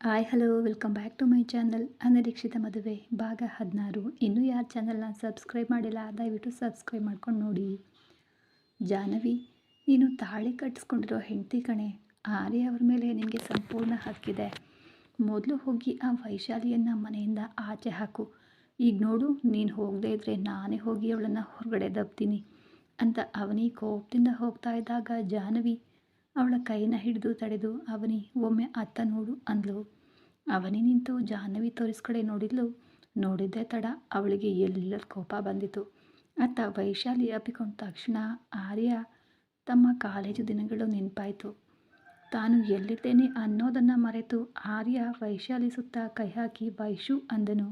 Hi hello welcome back to my channel ಅನಿರೀಕ್ಷಿತ ಮದುವೆ ಭಾಗ ಹದಿನಾರು ಇನ್ನೂ ಯಾರು ಚಾನಲ್ನ ಸಬ್ಸ್ಕ್ರೈಬ್ ಮಾಡಿಲ್ಲ, ದಯವಿಟ್ಟು ಸಬ್ಸ್ಕ್ರೈಬ್ ಮಾಡ್ಕೊಂಡು ನೋಡಿ. ಜಾಹ್ನವಿ, ನೀನು ತಾಳಿ ಕಟ್ಟಿಸ್ಕೊಂಡಿರೋ ಹೆಂಡತಿ ಕಣೆ. ಆರ್ಯ ಅವ್ರ ಮೇಲೆ ನಿನಗೆ ಸಂಪೂರ್ಣ ಹಕ್ಕಿದೆ ಮೊದಲು ಹೋಗಿ ಆ ವೈಶಾಲಿಯನ್ನು ಮನೆಯಿಂದ ಆಚೆ ಹಾಕು. ಈಗ ನೋಡು, ನೀನು ಹೋಗದೇ ಇದ್ದರೆ ನಾನೇ ಹೋಗಿ ಅವಳನ್ನು ಹೊರಗಡೆ ದಬ್ತೀನಿ ಅಂತ ಅವನಿಗೆ ಕೋಪದಿಂದ ಹೋಗ್ತಾ ಇದ್ದಾಗ ಜಾಹ್ನವಿ ಅವಳ ಕೈನ ಹಿಡಿದು ತಡೆದು ಅವನಿ, ಒಮ್ಮೆ ಅತ್ತ ನೋಡು ಅಂದ್ಲು. ಅವನಿ ನಿಂತು ಜಾಹ್ನವಿ ತೋರಿಸ್ಕಡೆ ನೋಡಿದ್ಲು. ನೋಡಿದ್ದೇ ತಡ ಅವಳಿಗೆ ಎಲ್ಲ ಕೋಪ ಬಂದಿತು ಅತ್ತ ವೈಶಾಲಿ ಅಪ್ಪಿಕೊಂಡ ತಕ್ಷಣ ಆರ್ಯ ತಮ್ಮ ಕಾಲೇಜು ದಿನಗಳು ನೆನಪಾಯಿತು. ತಾನು ಎಲ್ಲಿದ್ದೇನೆ ಅನ್ನೋದನ್ನು ಮರೆತು ಆರ್ಯ ವೈಶಾಲಿ ಸುತ್ತ ಕೈ ಹಾಕಿ ವೈಶು ಅಂದನು.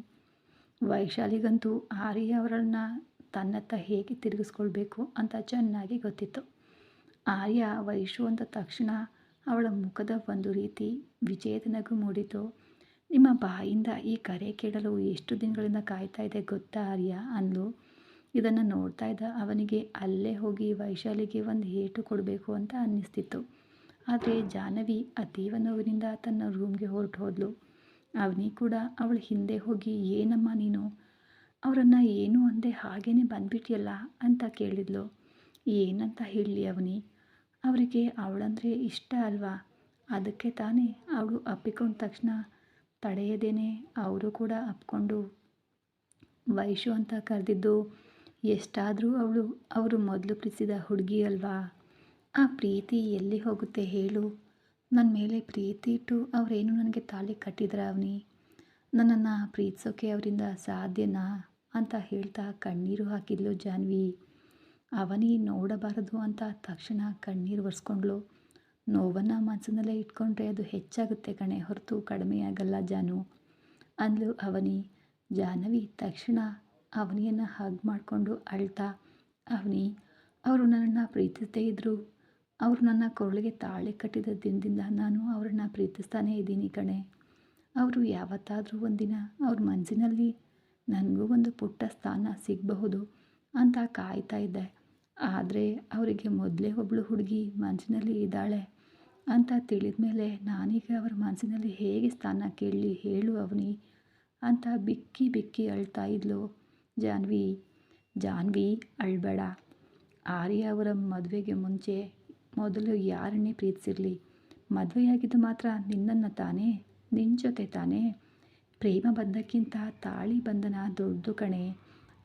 ವೈಶಾಲಿಗಂತೂ ಆರ್ಯ ಅವರನ್ನ ತನ್ನತ್ತ ಹೇಗೆ ತಿರುಗಿಸ್ಕೊಳ್ಬೇಕು ಅಂತ ಚೆನ್ನಾಗಿ ಗೊತ್ತಿತ್ತು. ಆರ್ಯ ವೈಶು ಅಂದ ತಕ್ಷಣ ಅವಳ ಮುಖದ ಒಂದು ರೀತಿ ವಿಜಯದ ನಗು ಮೂಡಿತು. ನಿಮ್ಮ ಬಾಯಿಂದ ಈ ಕರೆ ಕೇಳಲು ಎಷ್ಟು ದಿನಗಳಿಂದ ಕಾಯ್ತಾ ಇದೆ ಗೊತ್ತಾ ಆರ್ಯ ಅಂದ್ಲು. ಇದನ್ನು ನೋಡ್ತಾ ಇದ್ದ ಅವನಿಗೆ ಅಲ್ಲೇ ಹೋಗಿ ವೈಶಾಲಿಗೆ ಒಂದು ಏಟು ಕೊಡಬೇಕು ಅಂತ ಅನ್ನಿಸ್ತಿತ್ತು. ಆದರೆ ಜಾಹ್ನವಿ ಅತೀವ ನೋವಿನಿಂದ ತನ್ನ ರೂಮ್ಗೆ ಹೊರಟು ಹೋದ್ಲು. ಅವನಿ ಕೂಡ ಅವಳ ಹಿಂದೆ ಹೋಗಿ, ಏನಮ್ಮ ನೀನು? ಅವರನ್ನು ಏನು ಅಂದೆ ಹಾಗೇನೆ ಬಂದ್ಬಿಟ್ಟಿಯಲ್ಲ ಅಂತ ಕೇಳಿದ್ಲು. ಏನಂತ ಹೇಳಲಿ ಅವನಿ? ಅವರಿಗೆ ಅವಳಂದರೆ ಇಷ್ಟ ಅಲ್ವಾ? ಅದಕ್ಕೆ ತಾನೇ ಅವಳು ಅಪ್ಪಿಕೊಂಡ ತಕ್ಷಣ ತಡೆಯದೇನೆ ಅವರು ಕೂಡ ಅಪ್ಕೊಂಡು. ವೈಶು ಅಂತ ಕರೆದಿದ್ದು ಎಷ್ಟಾದರೂ ಅವಳು ಅವರು ಮೊದಲು ಪ್ರೀತಿಸಿದ ಹುಡುಗಿ ಅಲ್ವಾ? ಆ ಪ್ರೀತಿ ಎಲ್ಲಿ ಹೋಗುತ್ತೆ ಹೇಳು. ನನ್ನ ಮೇಲೆ ಪ್ರೀತಿ ಇಟ್ಟು ಅವರೇನು ನನಗೆ ತಾಳಿ ಕಟ್ಟಿದ್ರ ಅವನಿ? ನನ್ನನ್ನು ಪ್ರೀತಿಸೋಕೆ ಅವರಿಂದ ಸಾಧ್ಯನಾ? ಅಂತ ಹೇಳ್ತಾ ಕಣ್ಣೀರು ಹಾಕಿದ್ಲು ಜಾನ್ವಿ. ಅವನಿ ನೋಡಬಾರದು ಅಂತ ತಕ್ಷಣ ಕಣ್ಣೀರು ಒರೆಸ್ಕೊಂಡ್ಳು. ನೋವನ್ನು ಮನಸ್ಸಿನಲ್ಲೇ ಇಟ್ಕೊಂಡ್ರೆ ಅದು ಹೆಚ್ಚಾಗುತ್ತೆ ಕಣೆ, ಹೊರತು ಕಡಿಮೆಯಾಗಲ್ಲ ಜಾನು. ಅಂದ್ಲು ಅವನಿ. ಜಾಹ್ನವಿ ತಕ್ಷಣ ಅವನಿಯನ್ನು ಹಗ್ ಮಾಡಿಕೊಂಡು ಅಳ್ತಾ, ಅವನಿ, ಅವರು ನನ್ನನ್ನು ಪ್ರೀತಿಸದೇ ಇದ್ದರು ಅವರು ನನ್ನ ಕೊರಳಿಗೆ ತಾಳೆ ಕಟ್ಟಿದ ದಿನದಿಂದ ನಾನು ಅವರನ್ನು ಪ್ರೀತಿಸ್ತಾನೇ ಇದ್ದೀನಿ ಕಣೆ. ಅವರು ಯಾವತ್ತಾದರೂ ಒಂದಿನ ಅವ್ರ ಮನಸ್ಸಿನಲ್ಲಿ ನನಗೂ ಒಂದು ಪುಟ್ಟ ಸ್ಥಾನ ಸಿಗಬಹುದು ಅಂತ ಕಾಯ್ತಾ ಇದ್ದೆ. ಆದರೆ ಅವರಿಗೆ ಮೊದಲೇ ಒಬ್ಬಳು ಹುಡುಗಿ ಮನಸ್ಸಿನಲ್ಲಿ ಇದ್ದಾಳೆ ಅಂತ ತಿಳಿದ ಮೇಲೆ ನಾನೀಗ ಅವರ ಮನಸ್ಸಿನಲ್ಲಿ ಹೇಗೆ ಸ್ಥಾನ ಕೇಳಲಿ ಹೇಳು ಅವನಿ ಅಂತ ಬಿಕ್ಕಿ ಬಿಕ್ಕಿ ಅಳ್ತಾ ಇದ್ಲು. ಜಾನ್ವಿ ಜಾನ್ವಿ, ಅಳ್ಬೇಡ. ಆರ್ಯ ಅವರ ಮದುವೆಗೆ ಮುಂಚೆ ಮೊದಲು ಯಾರನ್ನೇ ಪ್ರೀತಿಸಿರಲಿ? ಮದುವೆಯಾಗಿದ್ದು ಮಾತ್ರ ನಿನ್ನನ್ನು ತಾನೇ ನಿನ್ನ ಜೊತೆ ತಾನೇ. ಪ್ರೇಮ ಬಂಧಕ್ಕಿಂತ ತಾಳಿ ಬಂಧನ ದೊಡ್ಡದು ಕಣೆ.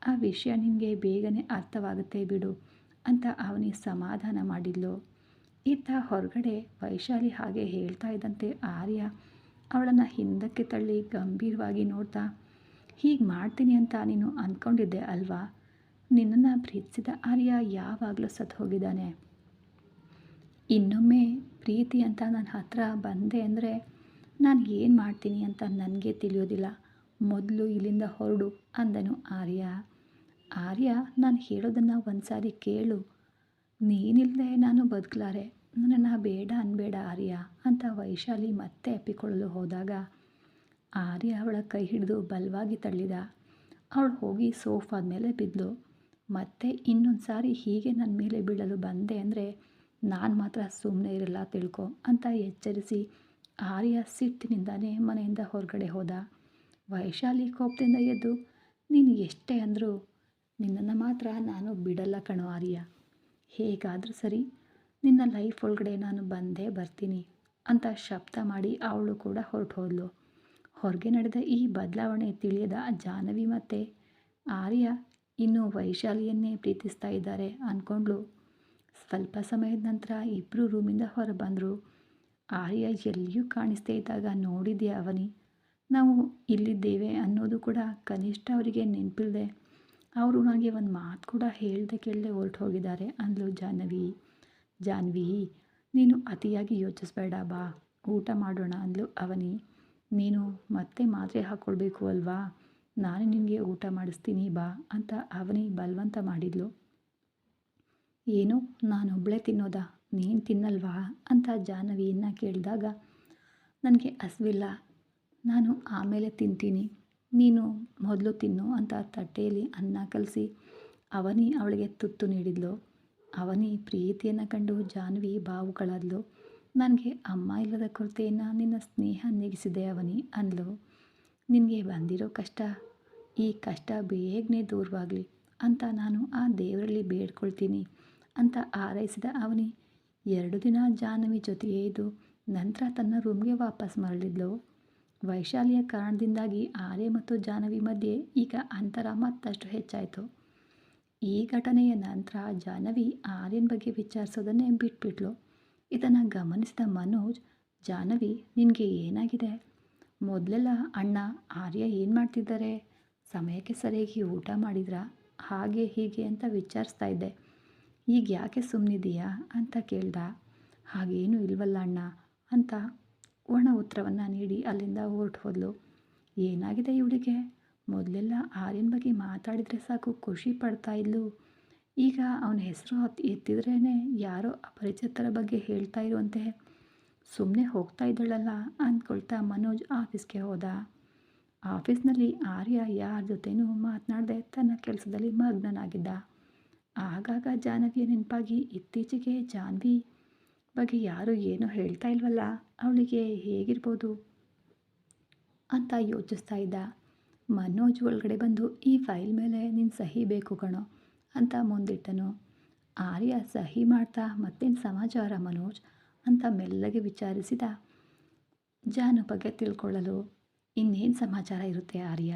ಆ ವಿಷಯ ನಿನಗೆ ಬೇಗನೆ ಅರ್ಥವಾಗುತ್ತೆ ಬಿಡು. ಅಂತ ಅವನಿಗೆ ಸಮಾಧಾನ ಮಾಡಿದ್ಲು. ಇತ್ತ ಹೊರಗಡೆ ವೈಶಾಲಿ ಹಾಗೆ ಹೇಳ್ತಾ ಇದ್ದಂತೆ ಆರ್ಯ ಅವಳನ್ನು ಹಿಂದಕ್ಕೆ ತಳ್ಳಿ ಗಂಭೀರವಾಗಿ ನೋಡ್ತಾ, ಹೀಗೆ ಮಾಡ್ತೀನಿ ಅಂತ ನೀನು ಅಂದ್ಕೊಂಡಿದ್ದೆ ಅಲ್ವಾ? ನಿನ್ನನ್ನು ಪ್ರೀತಿಸಿದ ಆರ್ಯ ಯಾವಾಗಲೂ ಸತ್ತು ಹೋಗಿದ್ದಾನೆ. ಇನ್ನೊಮ್ಮೆ ಪ್ರೀತಿ ಅಂತ ನನ್ನ ಹತ್ರ ಬಂದೆ ಅಂದರೆ ನಾನು ಏನು ಮಾಡ್ತೀನಿ ಅಂತ ನನಗೆ ತಿಳಿಯೋದಿಲ್ಲ. ಮೊದಲು ಇಲ್ಲಿಂದ ಹೊರಡು, ಅಂದನು ಆರ್ಯ. ಆರ್ಯ, ನಾನು ಹೇಳೋದನ್ನು ಒಂದು ಸಾರಿ ಕೇಳು. ನೀನಿಲ್ಲದೆ ನಾನು ಬದುಕಲಾರೆ. ನನ್ನ ಬೇಡ ಅನ್ಬೇಡ ಆರ್ಯ ಅಂತ ವೈಶಾಲಿ ಮತ್ತೆ ಅಪ್ಪಿಕೊಳ್ಳಲು ಹೋದಾಗ ಆರ್ಯ ಅವಳ ಕೈ ಹಿಡಿದು ಬಲವಾಗಿ ತಳ್ಳಿದ. ಅವಳು ಹೋಗಿ ಸೋಫಾದ ಮೇಲೆ ಬಿದ್ದಳು ಮತ್ತೆ ಇನ್ನೊಂದು ಸಾರಿ ಹೀಗೆ ನನ್ನ ಮೇಲೆ ಬೀಳಲು ಬಂದೆ ಅಂದರೆ ನಾನು ಮಾತ್ರ ಸುಮ್ಮನೆ ಇರಲ್ಲ ತಿಳ್ಕೊ ಅಂತ ಎಚ್ಚರಿಸಿ ಆರ್ಯ ಸಿಟ್ಟಿನಿಂದಾನೇ ಮನೆಯಿಂದ ಹೊರಗಡೆ ಹೋದ. ವೈಶಾಲಿ ಕೋಪದಿಂದ ಎದ್ದು, ನೀನು ಎಷ್ಟೇ ಅಂದರೂ ನಿನ್ನನ್ನು ಮಾತ್ರ ನಾನು ಬಿಡಲ್ಲ ಕಣೋ ಆರ್ಯ. ಹೇಗಾದರೂ ಸರಿ, ನಿನ್ನ ಲೈಫ್ ಒಳಗಡೆ ನಾನು ಬಂದೇ ಬರ್ತೀನಿ ಅಂತ ಶಬ್ದ ಮಾಡಿ ಅವಳು ಕೂಡ ಹೊರಟು ಹೋದಳು ಹೊರಗೆ ನಡೆದ ಈ ಬದಲಾವಣೆ ತಿಳಿಯದ ಜಾಹ್ನವಿ ಮತ್ತೆ ಆರ್ಯ ಇನ್ನೂ ವೈಶಾಲಿಯನ್ನೇ ಪ್ರೀತಿಸ್ತಾ ಇದ್ದಾರೆ ಅಂದ್ಕೊಂಡ್ಳು ಸ್ವಲ್ಪ ಸಮಯದ ನಂತರ ಇಬ್ಬರು ರೂಮಿಂದ ಹೊರ ಬಂದರು ಆರ್ಯ ಎಲ್ಲಿಯೂ ಕಾಣಿಸ್ದೇ ಇದ್ದಾಗ ನೋಡಿದ್ಯಾ ಅವನಿ? ನಾವು ಇಲ್ಲಿದ್ದೇವೆ ಅನ್ನೋದು ಕೂಡ ಕನಿಷ್ಠ ಅವರಿಗೆ ನೆನಪಿಲ್ಲದೆ ಅವರು ನನಗೆ ಒಂದು ಮಾತು ಕೂಡ ಹೇಳ್ದೆ ಕೇಳದೆ ಹೊರಟು ಹೋಗಿದ್ದಾರೆ. ಅಂದಳು ಜಾಹ್ನವಿ ಜಾನ್ವಿ ನೀನು ಅತಿಯಾಗಿ ಯೋಚಿಸ್ಬೇಡ, ಬಾ, ಊಟ ಮಾಡೋಣ ಅಂದಳು ಅವನಿ. ನೀನು ಮತ್ತೆ ಮಾತ್ರೆ ಹಾಕ್ಕೊಳ್ಬೇಕು ಅಲ್ವಾ? ನಾನು ನಿನಗೆ ಊಟ ಮಾಡಿಸ್ತೀನಿ, ಬಾ, ಅಂತ ಅವನಿ ಬಲವಂತ ಮಾಡಿದ್ಲು. ಏನು ನಾನೊಬ್ಬಳೇ ತಿನ್ನೋದಾ? ನೀನು ತಿನ್ನಲ್ವಾ? ಅಂತ ಜಾಹ್ನವಿಯನ್ನು ಕೇಳಿದಾಗ, ನನಗೆ ಹಸಿವಿಲ್ಲ, ನಾನು ಆಮೇಲೆ ತಿಂತೀನಿ. ನೀನು ಮೊದಲು ತಿನ್ನು ಅಂತ ತಟ್ಟೆಯಲ್ಲಿ ಅನ್ನ ಕಲಸಿ. ಅವನಿ ಅವಳಿಗೆ ತುತ್ತು ನೀಡಿದ್ಲು. ಅವನಿ ಪ್ರೀತಿಯನ್ನು ಕಂಡು ಜಾನ್ವಿ ಬಾವುಗಳಾದ್ಲು. ನನಗೆ ಅಮ್ಮ ಇಲ್ಲದ ಕೊರತೆಯನ್ನು ನಿನ್ನ ಸ್ನೇಹ ನೀಗಿಸಿದೆ ಅವನಿ ಅಂದ್ಲು. ನಿನಗೆ ಬಂದಿರೋ ಕಷ್ಟ, ಈ ಕಷ್ಟ ಬೇಗನೆ ದೂರವಾಗಲಿ ಅಂತ ನಾನು ಆ ದೇವರಲ್ಲಿ ಬೇಡ್ಕೊಳ್ತೀನಿ ಅಂತ ಆರೈಸಿದ ಅವನಿ ಎರಡು ದಿನ ಜಾಹ್ನವಿ ಜೊತೆಗೆ ಇದ್ದು ನಂತರ ತನ್ನ ರೂಮ್ಗೆ ವಾಪಸ್ ಮರಳಿದ್ಲು. ವೈಶಾಲಿಯ ಕಾರಣದಿಂದಾಗಿ ಆರ್ಯ ಮತ್ತು ಜಾಹ್ನವಿ ಮಧ್ಯೆ ಈಗ ಅಂತರ ಮತ್ತಷ್ಟು ಹೆಚ್ಚಾಯಿತು. ಈ ಘಟನೆಯ ನಂತರ ಜಾಹ್ನವಿ ಆರ್ಯನ ಬಗ್ಗೆ ವಿಚಾರಿಸೋದನ್ನೇ ಬಿಟ್ಬಿಟ್ಲು. ಇದನ್ನು ಗಮನಿಸಿದ ಮನೋಜ್, ಜಾಹ್ನವಿ, ನಿನಗೆ ಏನಾಗಿದೆ? ಮೊದಲೆಲ್ಲ ಅಣ್ಣ ಆರ್ಯ ಏನು ಮಾಡ್ತಿದ್ದಾರೆ? ಸಮಯಕ್ಕೆ ಸರಿಯಾಗಿ ಊಟ ಮಾಡಿದ್ರಾ? ಹಾಗೆ ಹೀಗೆ ಅಂತ ವಿಚಾರಿಸ್ತಾ ಇದ್ದೆ. ಈಗ ಯಾಕೆ ಸುಮ್ಮನಿದೆಯಾ ಅಂತ ಕೇಳ್ದ. ಹಾಗೇನೂ ಇಲ್ವಲ್ಲ ಅಣ್ಣ ಅಂತ ಒಣ ಉತ್ತರವನ್ನು ನೀಡಿ ಅಲ್ಲಿಂದ ಹೊರಟು ಹೋದಳು ಏನಾಗಿದೆ ಇವಳಿಗೆ ಮೊದಲೆಲ್ಲ ಆರ್ಯನ ಬಗ್ಗೆ ಮಾತಾಡಿದರೆ ಸಾಕು, ಖುಷಿ ಪಡ್ತಾ ಇದ್ಲು. ಈಗ ಅವನ ಹೆಸರು ಹತ್ತಿ ಎತ್ತಿದ್ರೇ ಯಾರೋ ಅಪರಿಚಿತರ ಬಗ್ಗೆ ಹೇಳ್ತಾ ಇರುವಂತೆ. ಸುಮ್ಮನೆ ಹೋಗ್ತಾ ಇದ್ದಳಲ್ಲ ಅಂದ್ಕೊಳ್ತಾ ಮನೋಜ್ ಆಫೀಸ್ಗೆ ಹೋದ. ಆಫೀಸ್ನಲ್ಲಿ ಆರ್ಯ ಯಾರ ಜೊತೆನೂ ಮಾತನಾಡದೆ ತನ್ನ ಕೆಲಸದಲ್ಲಿ ಮಗ್ನನಾಗಿದ್ದ. ಆಗಾಗ ಜಾಹ್ನವಿಯ ನೆನಪಾಗಿ ಇತ್ತೀಚೆಗೆ ಜಾನ್ವಿ ಬಗ್ಗೆ ಯಾರೂ ಏನೂ ಹೇಳ್ತಾ ಇಲ್ವಲ್ಲ. ಅವಳಿಗೆ ಹೇಗಿರ್ಬೋದು? ಅಂತ ಯೋಚಿಸ್ತಾ ಇದ್ದ. ಮನೋಜ್ ಒಳಗಡೆ ಬಂದು, ಈ ಫೈಲ್ ಮೇಲೆ ನಿನ್ನ ಸಹಿ ಬೇಕು ಕಣೋ ಅಂತ ಮುಂದಿಟ್ಟನು. ಆರ್ಯ, ಸಹಿ ಮಾಡ್ತಾ, ಮತ್ತೇನು ಸಮಾಚಾರ ಮನೋಜ್? ಅಂತ ಮೆಲ್ಲಗೆ ವಿಚಾರಿಸಿದ. ಜಾನು ಬಗ್ಗೆ ತಿಳ್ಕೊಳ್ಳಲು, ಇನ್ನೇನು ಸಮಾಚಾರ ಇರುತ್ತೆ ಆರ್ಯ?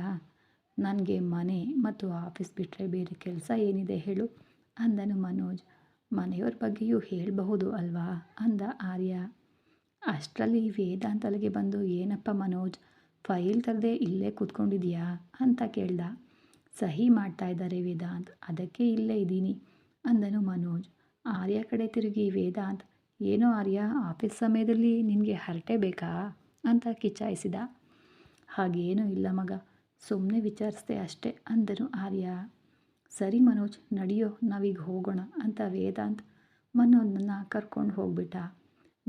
ನನಗೆ ಮನೆ ಮತ್ತು ಆಫೀಸ್ ಬಿಟ್ಟರೆ ಬೇರೆ ಕೆಲಸ ಏನಿದೆ ಹೇಳು ಅಂದನು ಮನೋಜ್. ಮನೆಯವ್ರ ಬಗ್ಗೆಯೂ ಹೇಳಬಹುದು ಅಲ್ವಾ? ಅಂದ ಆರ್ಯ. ಅಷ್ಟರಲ್ಲಿ ವೇದಾಂತಲಿಗೆ ಬಂದು, ಏನಪ್ಪ ಮನೋಜ್, ಫೈಲ್ ತರದೆ ಇಲ್ಲೇ ಕೂತ್ಕೊಂಡಿದ್ಯಾ ಅಂತ ಕೇಳ್ದ. ಸಹಿ ಮಾಡ್ತಾ ಇದ್ದಾರೆ ವೇದಾಂತ್, ಅದಕ್ಕೆ ಇಲ್ಲೇ ಇದ್ದೀನಿ, ಅಂದನು ಮನೋಜ್. ಆರ್ಯ ಕಡೆ ತಿರುಗಿ, ವೇದಾಂತ್, ಏನೋ ಆರ್ಯ, ಆಫೀಸ್ ಸಮಯದಲ್ಲಿ ನಿನಗೆ ಹರಟೆ ಬೇಕಾ? ಅಂತ ಕಿಚಾಯಿಸಿದ ಹಾಗೇನೂ ಇಲ್ಲ ಮಗ ಸುಮ್ಮನೆ ವಿಚಾರಿಸ್ದೆ ಅಷ್ಟೇ, ಅಂದನು ಆರ್ಯ. ಸರಿ ಮನೋಜ್, ನಡೆಯೋ, ನಾವೀಗ ಹೋಗೋಣ, ಅಂತ ವೇದಾಂತ್ ಮನೋಜನ್ನ ಕರ್ಕೊಂಡು ಹೋಗ್ಬಿಟ್ಟ.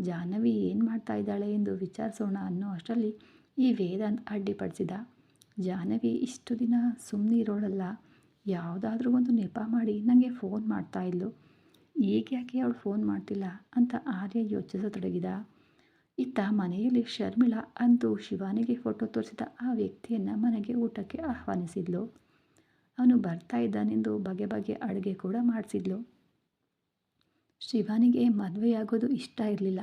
ಜಾಹ್ನವಿ ಏನು ಮಾಡ್ತಾ ಇದ್ದಾಳೆ ಎಂದು ವಿಚಾರಿಸೋಣ ಅನ್ನೋ ಅಷ್ಟರಲ್ಲಿ ಈ ವೇದಾಂತ್ ಅಡ್ಡಿಪಡಿಸಿದ. ಜಾಹ್ನವಿ ಇಷ್ಟು ದಿನ ಸುಮ್ಮನೆ ಇರೋಳಲ್ಲ, ಯಾವುದಾದ್ರೂ ಒಂದು ನೆಪ ಮಾಡಿ ನನಗೆ ಫೋನ್ ಮಾಡ್ತಾ ಇದ್ಲು. ಯಾಕೆ ಅವಳು ಫೋನ್ ಮಾಡ್ತಿಲ್ಲ ಅಂತ ಆರ್ಯ ಯೋಚಿಸತೊಡಗಿದ. ಇತ್ತ ಮನೆಯಲ್ಲಿ ಶರ್ಮಿಳಾ ಅಂತೂ ಶಿವಾನಿಗೆ ಫೋಟೋ ತೋರಿಸಿದ ಆ ವ್ಯಕ್ತಿಯನ್ನು ಮನೆಗೆ ಊಟಕ್ಕೆ ಆಹ್ವಾನಿಸಿದ್ಲು. ಅವನು ಬರ್ತಾ ಇದ್ದಾನೆಂದು ಬಗೆ ಬಗೆ ಅಡುಗೆ ಕೂಡ ಮಾಡಿಸಿದ್ಲು. ಶಿವಾನಿಗೆ ಮದುವೆಯಾಗೋದು ಇಷ್ಟ ಇರಲಿಲ್ಲ.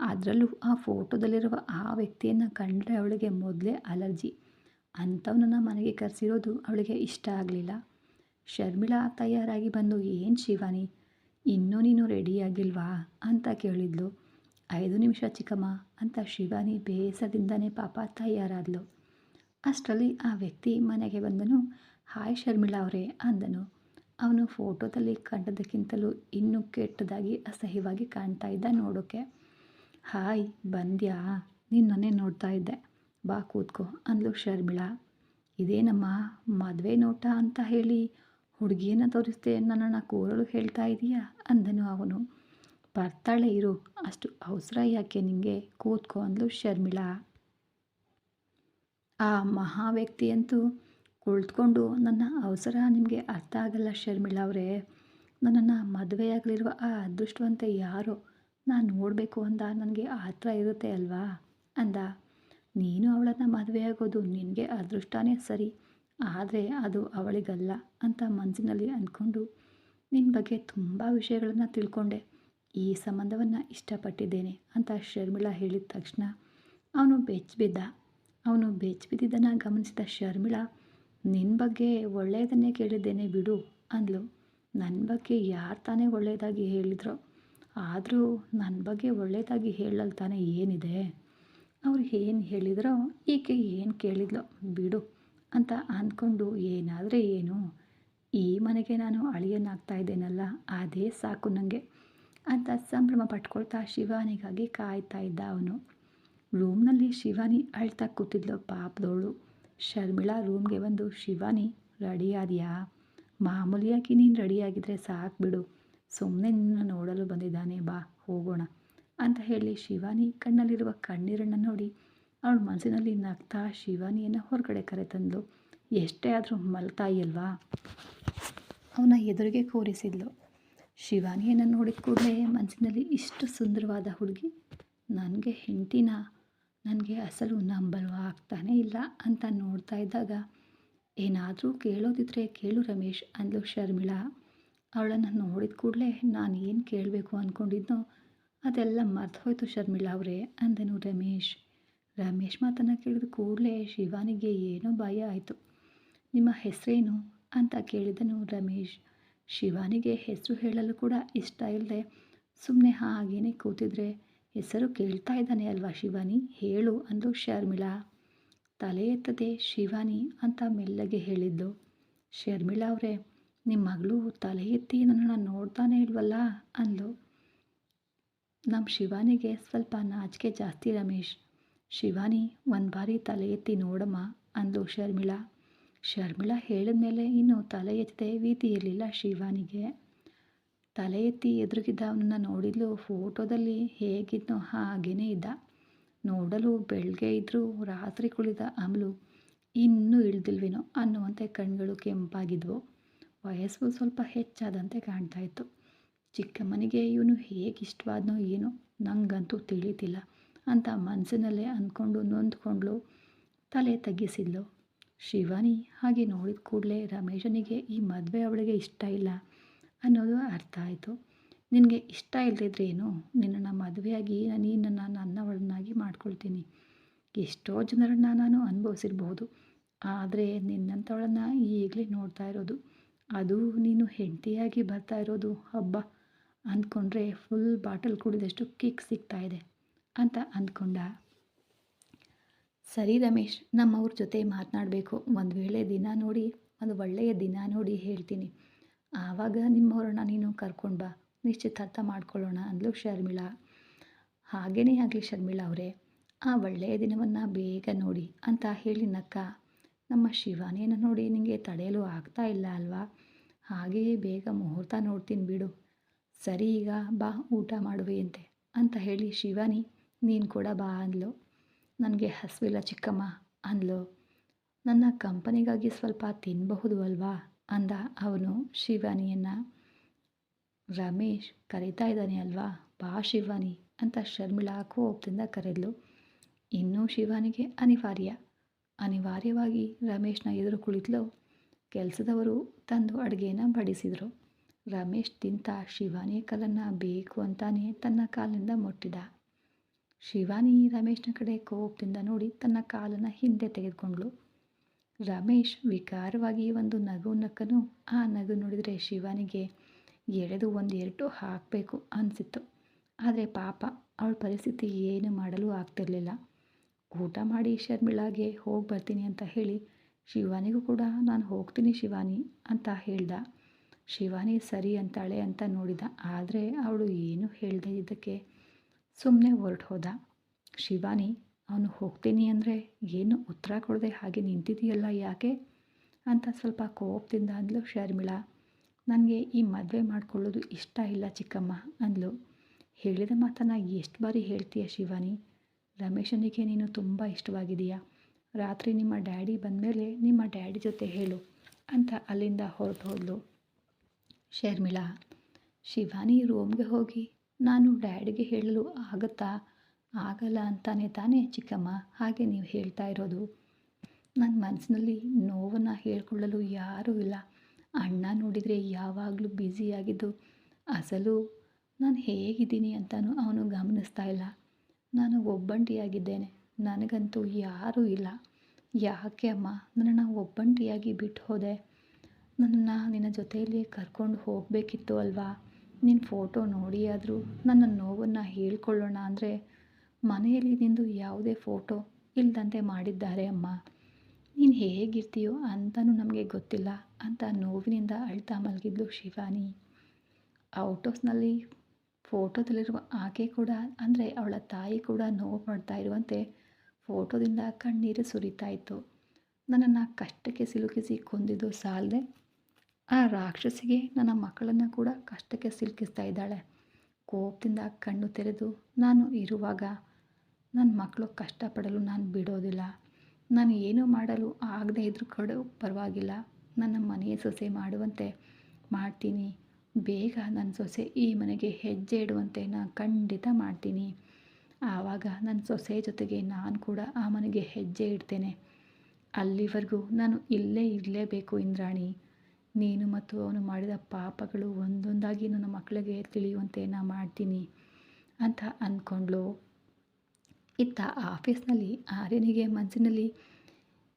ಅದರಲ್ಲೂ ಆ ಫೋಟೋದಲ್ಲಿರುವ ಆ ವ್ಯಕ್ತಿಯನ್ನು ಕಂಡರೆ ಅವಳಿಗೆ ಮೊದಲೇ ಅಲರ್ಜಿ. ಅಂಥವನನ್ನು ಮನೆಗೆ ಕರೆಸಿರೋದು ಅವಳಿಗೆ ಇಷ್ಟ ಆಗಲಿಲ್ಲ. ಶರ್ಮಿಳಾ ತಯಾರಾಗಿ ಬಂದು, ಏನು ಶಿವಾನಿ, ಇನ್ನೂ ನೀನು ರೆಡಿಯಾಗಿಲ್ವಾ ಅಂತ ಕೇಳಿದ್ಲು. ಐದು ನಿಮಿಷ ಚಿಕ್ಕಮ್ಮ ಅಂತ ಶಿವಾನಿ ಬೇಸರದಿಂದನೇ ಪಾಪ ತಯಾರಾದ್ಲು. ಅಷ್ಟರಲ್ಲಿ ಆ ವ್ಯಕ್ತಿ ಮನೆಗೆ ಬಂದನು. ಹಾಯ್ ಶರ್ಮಿಳಾ ಅವರೇ ಅಂದನು. ಅವನು ಫೋಟೋದಲ್ಲಿ ಕಂಡದಕ್ಕಿಂತಲೂ ಇನ್ನೂ ಕೆಟ್ಟದಾಗಿ ಅಸಹ್ಯವಾಗಿ ಕಾಣ್ತಾ ಇದ್ದ ನೋಡೋಕೆ. ಹಾಯ್, ಬಂದ್ಯಾ? ನಿನ್ನನ್ನೇ ನೋಡ್ತಾ ಇದ್ದೆ. ಬಾ ಕೂತ್ಕೋ, ಅಂದ್ಲು ಶರ್ಮಿಳ. ಇದೇನಮ್ಮ, ಮದುವೆ ನೋಟ ಅಂತ ಹೇಳಿ ಹುಡುಗಿಯನ್ನು ತೋರಿಸ್ದೆ ನನ್ನನ್ನು ಕೂರಲು ಹೇಳ್ತಾ ಇದೀಯಾ? ಅಂದನು ಅವನು. ಬರ್ತಾಳೆ ಇರು, ಅಷ್ಟು ಅವಸರ ಯಾಕೆ ನಿಮಗೆ ಕೂತ್ಕೋ, ಅಂದ್ಲು ಶರ್ಮಿಳಾ. ಆ ಮಹಾ ವ್ಯಕ್ತಿಯಂತೂ ಕುಳಿತುಕೊಂಡು ನನ್ನ ಅವಸರ ನಿಮಗೆ ಅರ್ಥ ಆಗಲ್ಲ ಶರ್ಮಿಳಾ ಅವರೇ. ನನ್ನನ್ನು ಮದುವೆಯಾಗಲಿರುವ ಆ ಅದೃಷ್ಟವಂತ ಯಾರೋ ನಾನು ನೋಡಬೇಕು ಅಂದ ನನಗೆ ಆತ್ರ ಇರುತ್ತೆ ಅಲ್ವಾ? ಅಂದ. ನೀನು ಅವಳನ್ನು ಮದುವೆಯಾಗೋದು ನಿನಗೆ ಅದೃಷ್ಟನೇ ಸರಿ. ಆದರೆ ಅದು ಅವಳಿಗಲ್ಲ ಅಂತ ಮನಸ್ಸಿನಲ್ಲಿ ಅಂದ್ಕೊಂಡು ನಿನ್ನ ಬಗ್ಗೆ ತುಂಬ ವಿಷಯಗಳನ್ನು ತಿಳ್ಕೊಂಡೆ. ಈ ಸಂಬಂಧವನ್ನು ಇಷ್ಟಪಟ್ಟಿದ್ದೇನೆ ಅಂತ ಶರ್ಮಿಳಾ ಹೇಳಿದ ತಕ್ಷಣ ಅವನು ಬೆಚ್ಚಿಬಿದ್ದ. ಅವನು ಬೆಚ್ಚಿಬಿದ್ದಿದ್ದನ್ನು ಗಮನಿಸಿದ ಶರ್ಮಿಳಾ ನಿನ್ನ ಬಗ್ಗೆ ಒಳ್ಳೆಯದನ್ನೇ ಕೇಳಿದ್ದೇನೆ ಬಿಡು ಅಂದಳು ನನ್ನ ಬಗ್ಗೆ ಯಾರು ತಾನೇ ಒಳ್ಳೆಯದಾಗಿ ಹೇಳಿದ್ರು, ಆದರೂ ನನ್ನ ಬಗ್ಗೆ ಒಳ್ಳೆಯದಾಗಿ ಹೇಳಲ್ ತಾನೇ ಏನಿದೆ? ಅವ್ರು ಏನು ಹೇಳಿದ್ರೋ, ಈಕೆ ಏನು ಕೇಳಿದ್ಲು ಬಿಡು ಅಂತ ಅಂದ್ಕೊಂಡು ಏನಾದರೆ ಏನು? ಈ ಮನೆಗೆ ನಾನು ಅಳಿಯನಾಗ್ತಾ ಇದ್ದೇನಲ್ಲ, ಅದೇ ಸಾಕು ನನಗೆ ಅಂತ ಸಂಭ್ರಮ ಪಟ್ಕೊಳ್ತಾ ಶಿವಾನಿಗಾಗಿ ಕಾಯ್ತಾ ಇದ್ದ ಅವನು. ರೂಮ್ನಲ್ಲಿ ಶಿವಾನಿ ಅಳ್ತಾ ಕೂತಿದ್ಲು ಪಾಪದವಳು ಶರ್ಮಿಳಾ ರೂಮ್ಗೆ ಬಂದು, ಶಿವಾನಿ ರೆಡಿ ಆದ್ಯಾ ಮಾಮೂಲಿಯಾಗಿ ನೀನು ರೆಡಿಯಾಗಿದ್ದರೆ ಸಾಕು ಬಿಡು. ಸುಮ್ಮನೆ ನಿನ್ನ ನೋಡಲು ಬಂದಿದ್ದಾನೆ, ಬಾ, ಹೋಗೋಣ ಅಂತ ಹೇಳಿ ಶಿವಾನಿ ಕಣ್ಣಲ್ಲಿರುವ ಕಣ್ಣೀರನ್ನು ನೋಡಿ ಅವಳ ಮನಸ್ಸಿನಲ್ಲಿ ನಗ್ತಾ ಶಿವಾನಿಯನ್ನು ಹೊರಗಡೆ ಕರೆತಂದ್ಲು ಎಷ್ಟೇ ಆದರೂ ಮಲ್ತಾಯಿ ಅಲ್ವಾ ಅವನ ಎದುರಿಗೆ ಕೂರಿಸಿದ್ಲು. ಶಿವಾನಿಯನ್ನು ನೋಡಿದ ಕೂಡಲೇ ಮನಸ್ಸಿನಲ್ಲಿ ಇಷ್ಟು ಸುಂದರವಾದ ಹುಡುಗಿ, ನನಗೆ ಹೆಂಡ್ತಿನ? ನನಗೆ ಅಸಲು ನಂಬಲು ಆಗ್ತಾನೇ ಇಲ್ಲ ಅಂತ ನೋಡ್ತಾ ಇದ್ದಾಗ, ಏನಾದರೂ ಕೇಳೋದಿದ್ರೆ ಕೇಳು ರಮೇಶ್ ಅಂದ್ಲು ಶರ್ಮಿಳಾ. ಅವಳನ್ನು ನೋಡಿದ ಕೂಡಲೇ ನಾನು ಏನು ಕೇಳಬೇಕು ಅಂದ್ಕೊಂಡಿದ್ನೋ ಅದೆಲ್ಲ ಮರ್ತು ಹೋಯ್ತು ಶರ್ಮಿಳಾ ಅವರೇ ಅಂದನು ರಮೇಶ್. ರಮೇಶ್ ಮಾತನ್ನು ಕೇಳಿದ ಕೂಡಲೇ ಶಿವಾನಿಗೆ ಏನೋ ಭಯ ಆಯಿತು. ನಿಮ್ಮ ಹೆಸರೇನು? ಅಂತ ಕೇಳಿದನು ರಮೇಶ್. ಶಿವಾನಿಗೆ ಹೆಸರು ಹೇಳಲು ಕೂಡ ಇಷ್ಟ ಇಲ್ಲದೆ ಸುಮ್ಮನೆ ಹಾಗೇನೆ ಕೂತಿದ್ರೆ ಹೆಸರು ಕೇಳ್ತಾ ಇದ್ದಾನೆ ಅಲ್ವಾ ಶಿವಾನಿ? ಹೇಳು ಅಂದು ಶರ್ಮಿಳಾ ತಲೆ ಎತ್ತದೆ, ಶಿವಾನಿ ಅಂತ ಮೆಲ್ಲಗೆ ಹೇಳಿದ್ದು. ಶರ್ಮಿಳಾ ಅವರೇ ನಿಮ್ಮ ಮಗಳು ತಲೆ ಎತ್ತಿ ನನ್ನನ್ನು ನೋಡ್ತಾನೆ ಇಲ್ವಲ್ಲ ಅಂದು ನಮ್ಮ ಶಿವಾನಿಗೆ ಸ್ವಲ್ಪ ನಾಚಿಕೆ ಜಾಸ್ತಿ ರಮೇಶ್. ಶಿವಾನಿ, ಒಂದು ಬಾರಿ ತಲೆ ಎತ್ತಿ ನೋಡಮ್ಮ ಅಂದು ಶರ್ಮಿಳಾ. ಶರ್ಮಿಳಾ ಹೇಳಿದ ಮೇಲೆ ಇನ್ನು ತಲೆ ಎತ್ತದೆ, ವೀತಿ ಇರಲಿಲ್ಲ ಶಿವಾನಿಗೆ. ತಲೆ ಎತ್ತಿ ಎದುರುಗಿದ್ದ ಅವನನ್ನು ನೋಡಿದ್ಲು, ಫೋಟೋದಲ್ಲಿ ಹೇಗಿದ್ನೋ ಹಾಗೇ ಇದ್ದ. ನೋಡಲು ಬೆಳಗ್ಗೆ ಇದ್ದರೂ ರಾತ್ರಿ ಕುಳಿತ ಅಮಲು, ಇನ್ನೂ ಇಳ್ದಿಲ್ವೇನೋ ಅನ್ನುವಂತೆ ಕಣ್ಗಳು ಕೆಂಪಾಗಿದ್ವು. ವಯಸ್ಸು ಸ್ವಲ್ಪ ಹೆಚ್ಚಾದಂತೆ ಕಾಣ್ತಾ ಇತ್ತು. ಚಿಕ್ಕಮ್ಮನಿಗೆ ಇವನು ಹೇಗೆ ಇಷ್ಟವಾದ್ನೋ ಏನೋ, ನಂಗಂತೂ ತಿಳಿತಿಲ್ಲ ಅಂತ ಮನಸ್ಸಿನಲ್ಲೇ ಅಂದ್ಕೊಂಡು ನೊಂದ್ಕೊಂಡ್ಲು, ತಲೆ ತಗ್ಗಿಸಿದ್ಲು. ಶಿವಾನಿ ಹಾಗೆ ನೋಡಿದ ಕೂಡಲೇ ರಮೇಶನಿಗೆ ಈ ಮದುವೆ ಅವಳಿಗೆ ಇಷ್ಟ ಇಲ್ಲ. ಅನ್ನೋದು ಅರ್ಥ ಆಯಿತು. ನಿನಗೆ ಇಷ್ಟ ಇಲ್ಲದಿದ್ರೆ ಏನು? ನಿನ್ನನ್ನು ಮದುವೆಯಾಗಿ ನೀನು ನನ್ನ ಅನ್ನವಳನ್ನಾಗಿ ಮಾಡ್ಕೊಳ್ತೀನಿ. ಎಷ್ಟೋ ಜನರನ್ನು ನಾನು ಅನುಭವಿಸಿರ್ಬೋದು ಆದರೆ ನಿನ್ನಂಥವಳನ್ನು ಈಗಲೇ ನೋಡ್ತಾ ಇರೋದು. ಅದು ನೀನು ಹೆಂಡತಿಯಾಗಿ ಬರ್ತಾ ಇರೋದು. ಹಬ್ಬ ಅಂದ್ಕೊಂಡ್ರೆ ಫುಲ್ ಬಾಟಲ್ ಕುಡಿದಷ್ಟು ಕಿಕ್ ಸಿಗ್ತಾ ಇದೆ ಅಂತ ಅಂದ್ಕೊಂಡ. ಸರಿ ರಮೇಶ್, ನಮ್ಮವ್ರ ಜೊತೆ ಮಾತನಾಡಬೇಕು. ಒಂದು ವೇಳೆ ದಿನ ನೋಡಿ, ಒಂದು ಒಳ್ಳೆಯ ದಿನ ನೋಡಿ ಹೇಳ್ತೀನಿ. ಆವಾಗ ನಿಮ್ಮವ್ರನ್ನ ನೀನು ಕರ್ಕೊಂಡು ಬಾ. ನಿಶ್ಚಿತಾರ್ಥ ಮಾಡ್ಕೊಳ್ಳೋಣ ಅಂದ್ಲು ಶರ್ಮಿಳಾ. ಹಾಗೇನೇ ಆಗಲಿ ಶರ್ಮಿಳಾ ಅವರೇ, ಆ ಒಳ್ಳೆಯ ದಿನವನ್ನು ಬೇಗ ನೋಡಿ ಅಂತ ಹೇಳಿ ನಕ್ಕ ನಮ್ಮ ಶಿವಾನಿಯನ್ನು ನೋಡಿ ನಿಮಗೆ ತಡೆಯಲು ಆಗ್ತಾ ಇಲ್ಲ ಅಲ್ವಾ? ಹಾಗೆಯೇ ಬೇಗ ಮುಹೂರ್ತ ನೋಡ್ತೀನಿ ಬಿಡು. ಸರಿ ಈಗ ಬಾ, ಊಟ ಮಾಡುವೆಯಂತೆ ಅಂತ ಹೇಳಿ ಶಿವಾನಿ, ನೀನು ಕೂಡ ಬಾ ಅಂದ್ಲು. ನನಗೆ ಹಸಿವಿಲ್ಲ ಚಿಕ್ಕಮ್ಮ ಅಂದ್ಲು. ನನ್ನ ಕಂಪನಿಗಾಗಿ ಸ್ವಲ್ಪ ತಿನ್ನಬಹುದು ಅಲ್ವಾ? ಅಂದ ಅವನು ಶಿವಾನಿಯನ್ನು, ರಮೇಶ್, ಕರೀತಾ ಇದ್ದಾನೆ ಅಲ್ವಾ? ಬಾ ಶಿವಾನಿ ಅಂತ ಶರ್ಮಿಳಾ ಕೋಪದಿಂದ ಕರೆದ್ಲು. ಇನ್ನೂ ಶಿವಾನಿಗೆ ಅನಿವಾರ್ಯ. ಅನಿವಾರ್ಯವಾಗಿ ರಮೇಶ್ನ ಎದುರು ಕುಳಿತಲು ಕೆಲಸದವರು ತಂದು ಅಡುಗೆಯನ್ನು ಬಡಿಸಿದರು. ರಮೇಶ್ ತಿಂತ ಶಿವಾನಿಯ ಕಲ್ಲನ್ನು ಬೇಕು ಅಂತಾನೆ ತನ್ನ ಕಾಲಿನಿಂದ ಮುಟ್ಟಿದ. ಶಿವಾನಿ ರಮೇಶ್ನ ಕಡೆ ಕೋಪದಿಂದ ನೋಡಿ ತನ್ನ ಕಾಲನ್ನು ಹಿಂದೆ ತೆಗೆದುಕೊಂಡ್ಳು. ರಮೇಶ್ ವಿಕಾರವಾಗಿ ಒಂದು ನಗು ನಕ್ಕನು. ಆ ನಗು ನೋಡಿದರೆ ಶಿವಾನಿಗೆ ಎಳೆದು ಒಂದು ಎರಟು ಹಾಕಬೇಕು ಅನಿಸಿತ್ತು. ಆದರೆ ಪಾಪ, ಅವಳ ಪರಿಸ್ಥಿತಿ ಏನು ಮಾಡಲು ಆಗ್ತಿರಲಿಲ್ಲ. ಊಟ ಮಾಡಿ ಶರ್ಮಿಳಾಗೆ ಹೋಗಿ ಬರ್ತೀನಿ ಅಂತ ಹೇಳಿ, ಶಿವಾನಿಗೂ ಕೂಡ ನಾನು ಹೋಗ್ತೀನಿ ಶಿವಾನಿ ಅಂತ ಹೇಳ್ದ. ಶಿವಾನಿ ಸರಿ ಅಂತಾಳೆ ಅಂತ ನೋಡಿದ. ಆದರೆ ಅವಳು ಏನು ಹೇಳದೇ ಇದ್ದಕ್ಕೆ ಸುಮ್ಮನೆ ಹೊರಟು ಹೋದ. ಶಿವಾನಿ ಅವನು ಹೋಗ್ತೀನಿ ಅಂದರೆ ಏನು ಉತ್ತರ ಕೊಡದೆ ಹಾಗೆ ನಿಂತಿದೆಯಲ್ಲ ಯಾಕೆ? ಅಂತ ಸ್ವಲ್ಪ ಕೋಪದಿಂದ ಅಂದಲು ಶರ್ಮಿಳಾ. ನನಗೆ ಈ ಮದುವೆ ಮಾಡ್ಕೊಳ್ಳೋದು ಇಷ್ಟ ಇಲ್ಲ ಚಿಕ್ಕಮ್ಮ, ಅಂದ್ಲು. ಹೇಳಿದ ಮಾತನ್ನು ಎಷ್ಟು ಬಾರಿ ಹೇಳ್ತೀಯ ಶಿವಾನಿ? ರಮೇಶನಿಗೆ ನೀನು ತುಂಬ ಇಷ್ಟವಾಗಿದೆಯಾ ರಾತ್ರಿ ನಿಮ್ಮ ಡ್ಯಾಡಿ ಬಂದಮೇಲೆ ನಿಮ್ಮ ಡ್ಯಾಡಿ ಜೊತೆ ಹೇಳು ಅಂತ ಅಲ್ಲಿಂದ ಹೊರಟು ಹೋದ್ಲು ಶರ್ಮಿಳಾ. ಶಿವಾನಿ ರೂಮ್ಗೆ ಹೋಗಿ, ನಾನು ಡ್ಯಾಡಿಗೆ ಹೇಳಲು ಆಗುತ್ತಾ? ಆಗಲ್ಲ ಅಂತಾನೆ ತಾನೇ ಚಿಕ್ಕಮ್ಮ, ಹಾಗೆ ನೀವು ಹೇಳ್ತಾ ಇರೋದು. ನನ್ನ ಮನಸ್ಸಿನಲ್ಲಿ ನೋವನ್ನು ಹೇಳ್ಕೊಳ್ಳಲು ಯಾರೂ ಇಲ್ಲ. ಅಣ್ಣ ನೋಡಿದರೆ ಯಾವಾಗಲೂ ಬ್ಯುಸಿಯಾಗಿದ್ದು ಅಸಲು ನಾನು ಹೇಗಿದ್ದೀನಿ ಅಂತಲೂ ಅವನು ಗಮನಿಸ್ತಾ ಇಲ್ಲ. ನಾನು ಒಬ್ಬಂಟಿಯಾಗಿದ್ದೇನೆ, ನನಗಂತೂ ಯಾರೂ ಇಲ್ಲ. ಯಾಕೆ ಅಮ್ಮ, ನನ್ನನ್ನು ಒಬ್ಬಂಟಿಯಾಗಿ ಬಿಟ್ಟು ಹೋದೆ? ನನ್ನನ್ನು ನಿನ್ನ ಜೊತೆಯಲ್ಲಿ ಕರ್ಕೊಂಡು ಹೋಗಬೇಕಿತ್ತು ಅಲ್ವಾ? ನಿನ್ನ ಫೋಟೋ ನೋಡಿಯಾದರೂ ನನ್ನ ನೋವನ್ನು ಹೇಳ್ಕೊಳ್ಳೋಣ ಅಂದರೆ ಮನೆಯಲ್ಲಿ ನಿಂದು ಯಾವುದೇ ಫೋಟೋ ಇಲ್ಲದಂತೆ ಮಾಡಿದ್ದಾರೆ ಅಮ್ಮ. ನೀನು ಹೇಗಿರ್ತೀಯೋ ಅಂತಲೂ ನಮಗೆ ಗೊತ್ತಿಲ್ಲ ಅಂತ ನೋವಿನಿಂದ ಅಳ್ತಾ ಮಲಗಿದ್ಲು ಶಿವಾನಿ. ಔಟೋಸ್ನಲ್ಲಿ ಫೋಟೋದಲ್ಲಿರುವ ಆಕೆ ಕೂಡ ಅಂದರೆ ಅವಳ ತಾಯಿ ಕೂಡ ನೋವು ಮಾಡ್ತಾ ಇರುವಂತೆ ಫೋಟೋದಿಂದ ಕಣ್ಣೀರು ಸುರಿತಾ ಇತ್ತು. ನನ್ನನ್ನು ಕಷ್ಟಕ್ಕೆ ಸಿಲುಕಿಸಿ ಕೊಂದಿದ್ದು ಸಾಲದೆ ಆ ರಾಕ್ಷಸಿಗೆ ನನ್ನ ಮಕ್ಕಳನ್ನು ಕೂಡ ಕಷ್ಟಕ್ಕೆ ಸಿಲುಕಿಸ್ತಾ ಇದ್ದಾಳೆ. ಕೋಪದಿಂದ ಕಣ್ಣು ತೆರೆದು ನಾನು ಇರುವಾಗ ನನ್ನ ಮಕ್ಕಳು ಕಷ್ಟಪಡಲು ನಾನು ಬಿಡೋದಿಲ್ಲ. ನಾನು ಏನು ಮಾಡಲು ಆಗದೇ ಇದ್ರೂ ಕಡೆ ಪರವಾಗಿಲ್ಲ. ನನ್ನ ಮನೆಯ ಸೊಸೆ ಮಾಡುವಂತೆ ಮಾಡ್ತೀನಿ. ಬೇಗ ನನ್ನ ಸೊಸೆ ಈ ಮನೆಗೆ ಹೆಜ್ಜೆ ಇಡುವಂತೆ ನಾನು ಖಂಡಿತ ಮಾಡ್ತೀನಿ. ಆವಾಗ ನನ್ನ ಸೊಸೆ ಜೊತೆಗೆ ನಾನು ಕೂಡ ಆ ಮನೆಗೆ ಹೆಜ್ಜೆ ಇಡ್ತೇನೆ. ಅಲ್ಲಿವರೆಗೂ ನಾನು ಇಲ್ಲೇ ಇರಲೇಬೇಕು ಇಂದ್ರಾಣಿ. ನೀನು ಮತ್ತು ಅವನು ಮಾಡಿದ ಪಾಪಗಳು ಒಂದೊಂದಾಗಿ ನನ್ನ ಮಕ್ಕಳಿಗೆ ತಿಳಿಯುವಂತೆ ನಾನು ಮಾಡ್ತೀನಿ. ಅಂತ ಅಂದ್ಕೊಂಡ್ಳು. ಇತ್ತ ಆಫೀಸ್ನಲ್ಲಿ ಆರ್ಯನಿಗೆ ಮನಸ್ಸಿನಲ್ಲಿ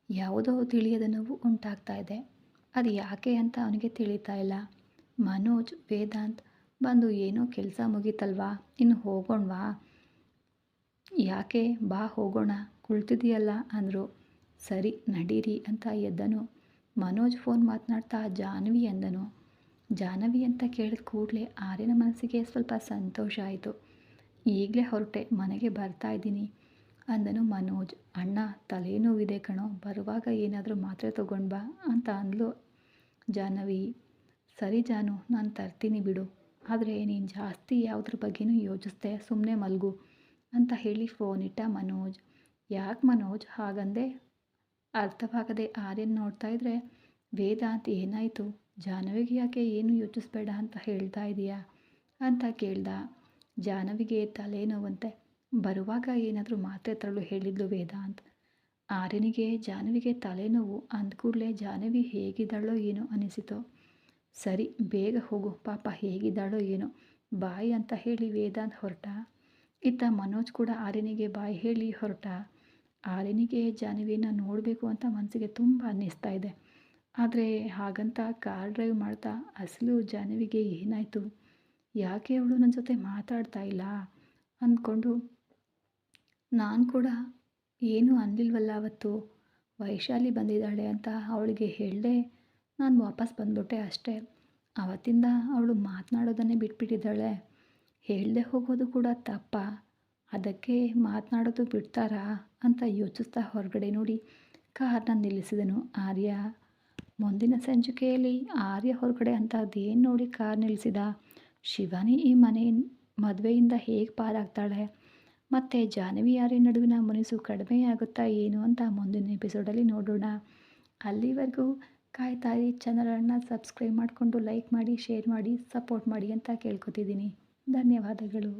ಯಾವುದೋ ತಿಳಿಯದ ನೋವು ಉಂಟಾಗ್ತಾ ಇದೆ. ಅದು ಯಾಕೆ ಅಂತ ಅವನಿಗೆ ತಿಳಿತಾ ಇಲ್ಲ. ಮನೋಜ್, ವೇದಾಂತ್, ಬಂದು ಏನೋ ಕೆಲಸ ಮುಗೀತಲ್ವಾ? ಇನ್ನು ಹೋಗೋಣವಾ? ಯಾಕೆ ಬಾ ಹೋಗೋಣ ಕುಳ್ತಿದೆಯಲ್ಲ ಅಂದರು. ಸರಿ, ನಡೀರಿ ಅಂತ ಎದ್ದನು. ಮನೋಜ್ ಫೋನ್ ಮಾತನಾಡ್ತಾ ಜಾಹ್ನವಿ ಎಂದನು. ಜಾಹ್ನವಿ ಅಂತ ಕೇಳಿದ ಕೂಡಲೇ ಆರ್ಯನ ಮನಸ್ಸಿಗೆ ಸ್ವಲ್ಪ ಸಂತೋಷ ಆಯಿತು. ಈಗಲೇ ಹೊರಟೆ, ಮನೆಗೆ ಬರ್ತಾ ಇದ್ದೀನಿ. ಅಂದನು ಮನೋಜ್. ಅಣ್ಣ, ತಲೆನೋವಿದೆ ಕಣೋ, ಬರುವಾಗ ಏನಾದರೂ ಮಾತ್ರೆ ತಗೊಂಡು ಬಾ ಅಂತ ಅಂದ್ಲು ಜಾಹ್ನವಿ. ಸರಿ ಜಾನು, ನಾನು ತರ್ತೀನಿ ಬಿಡು. ಆದರೆ ನೀನು ಜಾಸ್ತಿ ಯಾವುದ್ರ ಬಗ್ಗೆನೂ ಯೋಚಿಸ್ದೆ ಸುಮ್ಮನೆ ಮಲಗು ಅಂತ ಹೇಳಿ ಫೋನ್ ಇಟ್ಟ ಮನೋಜ್. ಯಾಕೆ ಮನೋಜ್ ಹಾಗಂದೆ? ಅರ್ಥವಾಗದೆ ಆರ್ಯನ್ ನೋಡ್ತಾ ಇದ್ರೆ ವೇದಾಂತ್ ಏನಾಯಿತು? ಜಾಹ್ನವಿಗೆ ಯಾಕೆ ಏನು ಯೋಚಿಸ್ಬೇಡ ಅಂತ ಹೇಳ್ತಾ ಇದೀಯಾ? ಅಂತ ಕೇಳ್ದ. ಜಾಹ್ನವಿಗೆ ತಲೆನೋವಂತೆ. ಬರುವಾಗ ಏನಾದರೂ ಮಾತ್ರೆ ತರಲು ಹೇಳಿದ್ಲು ಅಂತ. ಆರ್ಯನಿಗೆ ಜಾಹ್ನವಿಗೆ ತಲೆನೋವು ಅಂದ್ಕೂಡಲೇ ಜಾಹ್ನವಿ ಹೇಗಿದ್ದಾಳೋ ಏನೋ ಅನಿಸಿತು. ಸರಿ, ಬೇಗ ಹೋಗು, ಪಾಪ ಹೇಗಿದ್ದಾಳೋ ಏನೋ. ಬಾಯಿ ಅಂತ ಹೇಳಿ ವೇದಾಂತ್ ಹೊರಟ. ಇತ್ತ ಮನೋಜ್ ಕೂಡ ಆರ್ಯನಿಗೆ ಬಾಯಿ ಹೇಳಿ ಹೊರಟ. ಆರ್ಯನಿಗೆ ಜಾಹ್ನವಿನ ನೋಡಬೇಕು ಅಂತ ಮನಸ್ಸಿಗೆ ತುಂಬ ಅನ್ನಿಸ್ತಾ ಇದೆ. ಆದರೆ ಹಾಗಂತ ಕಾರ್ ಡ್ರೈವ್ ಮಾಡ್ತಾ ಅಸಲು ಜಾಹ್ನವಿಗೆ ಏನಾಯಿತು? ಯಾಕೆ ಅವಳು ನನ್ನ ಜೊತೆ ಮಾತಾಡ್ತಾ ಇಲ್ಲ? ಅಂದ್ಕೊಂಡು, ನಾನು ಕೂಡ ಏನೂ ಅನ್ನಲಿಲ್ವಲ್ಲ ಅವತ್ತು. ವೈಶಾಲಿ ಬಂದಿದ್ದಾಳೆ ಅಂತ ಅವಳಿಗೆ ಹೇಳಿದೆ, ನಾನು ವಾಪಸ್ ಬಂದ್ಬಿಟ್ಟೆ ಅಷ್ಟೇ. ಅವತ್ತಿಂದ ಅವಳು ಮಾತನಾಡೋದನ್ನೇ ಬಿಟ್ಬಿಟ್ಟಿದ್ದಾಳೆ. ಹೇಳದೆ ಹೋಗೋದು ಕೂಡ ತಪ್ಪ. ಅದಕ್ಕೆ ಮಾತನಾಡೋದು ಬಿಡ್ತಾರಾ ಅಂತ ಯೋಚಿಸ್ತಾ ಹೊರಗಡೆ ನೋಡಿ ಕಾರ್ನ ನಿಲ್ಲಿಸಿದನು ಆರ್ಯ. ಮುಂದಿನ ಸಂಚಿಕೆಯಲ್ಲಿ ಆರ್ಯ ಹೊರಗಡೆ ಅಂತ ಅದೇನು ನೋಡಿ ಕಾರ್ ನಿಲ್ಲಿಸಿದ? ಶಿವಾನಿ ಈ ಮನೆ ಮದುವೆಯಿಂದ ಹೇಗೆ ಪಾರಾಗ್ತಾಳೆ? ಮತ್ತು ಜಾಹ್ನವಿ ಯಾರಿ ನಡುವಿನ ಮುನಿಸು ಕಡಿಮೆಯಾಗುತ್ತಾ ಏನು ಅಂತ ಮುಂದಿನ ಎಪಿಸೋಡಲ್ಲಿ ನೋಡೋಣ. ಅಲ್ಲಿವರೆಗೂ ಕಾಯ್ತಾಯಿ ಚಾನಲನ್ನು ಸಬ್ಸ್ಕ್ರೈಬ್ ಮಾಡಿಕೊಂಡು ಲೈಕ್ ಮಾಡಿ ಶೇರ್ ಮಾಡಿ ಸಪೋರ್ಟ್ ಮಾಡಿ ಅಂತ ಕೇಳ್ಕೊತಿದ್ದೀನಿ. ಧನ್ಯವಾದಗಳು.